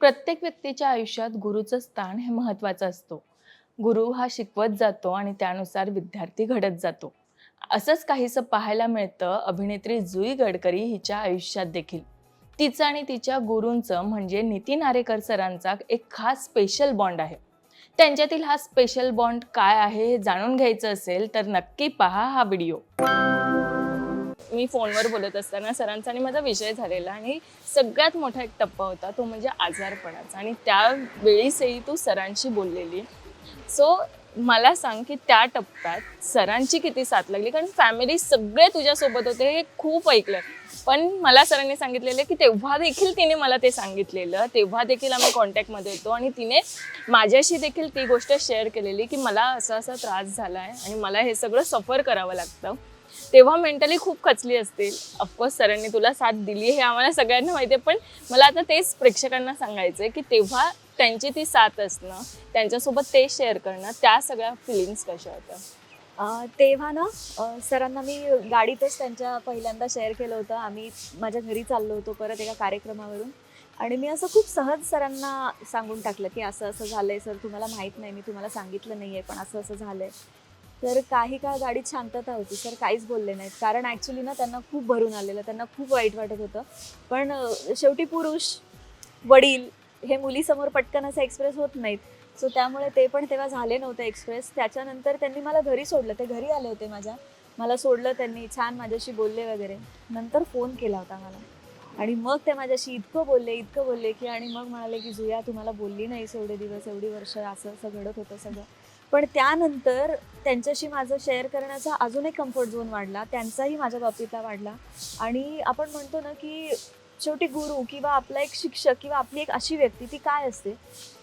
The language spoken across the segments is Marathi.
प्रत्येक व्यक्तीच्या आयुष्यात गुरुचं स्थान हे महत्त्वाचं असतो. गुरु हा शिकवत जातो आणि त्यानुसार विद्यार्थी घडत जातो. असंच काहीसं पाहायला मिळतं अभिनेत्री जुई गडकरी हिच्या आयुष्यात देखील. तिचं आणि तिच्या गुरूंचं म्हणजे नितीन आरेकर सरांचा एक खास स्पेशल बॉन्ड आहे. त्यांच्यातील हा स्पेशल बॉन्ड काय आहे हे जाणून घ्यायचं असेल तर नक्की पहा हा व्हिडिओ मी फोनवर बोलत असताना सरांचा आणि माझा विजय झालेला आणि सगळ्यात मोठा एक टप्पा होता तो म्हणजे आजारपणाचा. आणि त्यावेळीसही तू सरांशी बोललेली. सो मला सांग की त्या टप्प्यात सरांची किती साथ लागली? कारण फॅमिली सगळे तुझ्यासोबत होते हे खूप ऐकलं पण मला सरांनी सांगितलेलं की तेव्हा देखील तिने मला ते सांगितलेलं. तेव्हा देखील आम्ही कॉन्टॅक्टमध्ये येतो आणि तिने माझ्याशी देखील ती गोष्ट शेअर केलेली की मला असा असा त्रास झाला आहे आणि मला हे सगळं सफर करावं लागतं. तेव्हा मेंटली खूप खचली असतील. ऑफकोर्स सरांनी तुला साथ दिली हे आम्हाला सगळ्यांना माहिती आहे पण मला आता तेच प्रेक्षकांना सांगायचं आहे की तेव्हा त्यांची ती साथ असणं त्यांच्यासोबत ते शेअर करणं त्या सगळ्या फिलिंग्स कशा होत्या? तेव्हा ना सरांना मी गाडीतच त्यांच्या पहिल्यांदा शेअर केलं होतं. आम्ही माझ्या घरी चाललो होतो परत एका कार्यक्रमावरून. आणि मी असं खूप सहज सरांना सांगून टाकलं की असं असं झालं आहे सर तुम्हाला माहीत नाही मी तुम्हाला सांगितलं नाही आहे पण असं असं झालं आहे तर काही काळ गाडीत शांतता होती. सर काहीच बोलले नाहीत. कारण ॲक्च्युली ना त्यांना खूप भरून आलेलं त्यांना खूप वाईट वाटत होतं. पण शेवटी पुरुष वडील हे मुलीसमोर पटकन असं एक्सप्रेस होत नाहीत. सो त्यामुळे ते पण तेव्हा झाले नव्हते एक्सप्रेस त्याच्यानंतर त्यांनी मला घरी सोडलं. ते घरी आले होते माझ्या. मला सोडलं त्यांनी छान माझ्याशी बोलले वगैरे. नंतर फोन केला होता मला. आणि मग ते माझ्याशी इतकं बोलले इतकं बोलले की आणि मग म्हणाले की जुया तुम्हाला बोलली नाहीस एवढे दिवस एवढी वर्ष असं असं घडत होतं सगळं. पण त्यानंतर त्यांच्याशी माझं शेअर करण्याचा अजून एक कम्फर्ट झोन वाढला त्यांचाही माझ्या बाबतीतला वाढला. आणि आपण म्हणतो ना की शेवटी गुरु किंवा आपला एक शिक्षक किंवा आपली एक अशी व्यक्ती ती काय असते?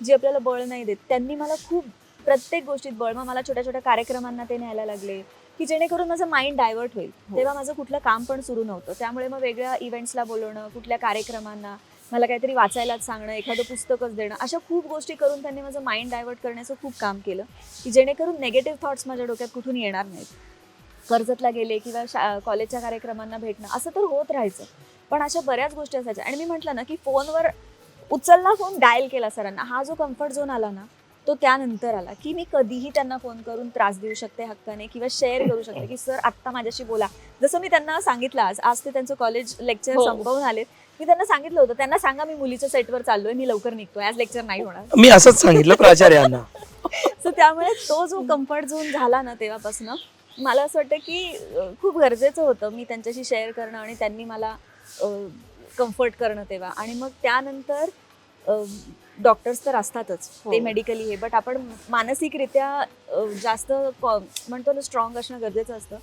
जी आपल्याला बळ नाही देत. त्यांनी मला खूप प्रत्येक गोष्टीत बळ मग मला छोट्या छोट्या कार्यक्रमांना ते न्यायला लागले. की जेणेकरून माझं माइंड डायव्हर्ट होईल. तेव्हा माझं कुठलं काम पण सुरू नव्हतं. त्यामुळे मग वेगळ्या इव्हेंट्सला बोलवणं कुठल्या कार्यक्रमांना मला काहीतरी वाचायलाच सांगणं एखादं पुस्तकच देणं अशा खूप गोष्टी करून त्यांनी माझं माइंड डायव्हर्ट करण्याचं खूप काम केलं की जेणेकरून नेगेटिव्ह थॉट्स माझ्या डोक्यात कुठून येणार नाहीत. कर्जतला गेले किंवा शा कॉलेजच्या कार्यक्रमांना भेटणं असं तर होत राहायचं. पण अशा बऱ्याच गोष्टी असायच्या. आणि मी म्हटलं ना की फोनवर उचलला फोन डायल केला सरांना. हा जो कम्फर्ट झोन आला ना तो त्यानंतर आला की मी कधीही त्यांना फोन करून त्रास देऊ शकते हक्काने किंवा शेअर करू शकते की सर आत्ता माझ्याशी बोला. जसं मी त्यांना सांगितलं आज आज ते त्यांचं कॉलेज लेक्चर हो. संपवून आलेत. मी त्यांना सांगितलं होतं त्यांना सांगा मी मुलीच्या सेटवर चाललोय मी लवकर निघतोय आज लेक्चर नाही होणार. मी असंच सांगितलं प्राचार्यांना. सो त्यामुळे तो जो कम्फर्ट झोन झाला ना तेव्हापासून मला असं वाटतं की खूप गरजेचं होतं मी त्यांच्याशी शेअर करणं आणि त्यांनी मला कम्फर्ट करणं तेव्हा. आणि मग त्यानंतर डॉक्टर्स तर असतातच. हो. ते मेडिकली हे बट आपण मानसिकरित्या जास्त म्हणतो ना स्ट्रॉंग असणं गरजेचं असतं.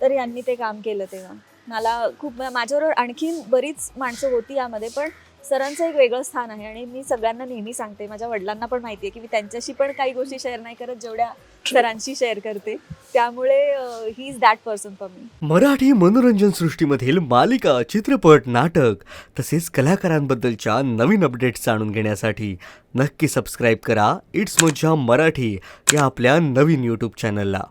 तर यांनी ते काम केलं तेव्हा. मला खूप माझ्याबरोबर आणखीन बरीच माणसं होती यामध्ये पण सरांचं एक वेगळं स्थान आहे आणि मी सगळ्यांना नेहमी सांगते माझ्या वडिलांना पण माहिती आहे की मी त्यांच्याशी पण काही गोष्टी शेअर नाही करत जेवढ्या सरांशी शेअर करते. त्यामुळे he is that person for me Marathi मनोरंजन सृष्टीमधील मालिका चित्रपट नाटक तसेच कलाकारांबद्दलच्या नवीन अपडेट्स जाणून घेण्यासाठी नक्की सबस्क्राईब करा. इट्स मज्जा मराठी या आपल्या नवीन यूट्यूब चॅनलला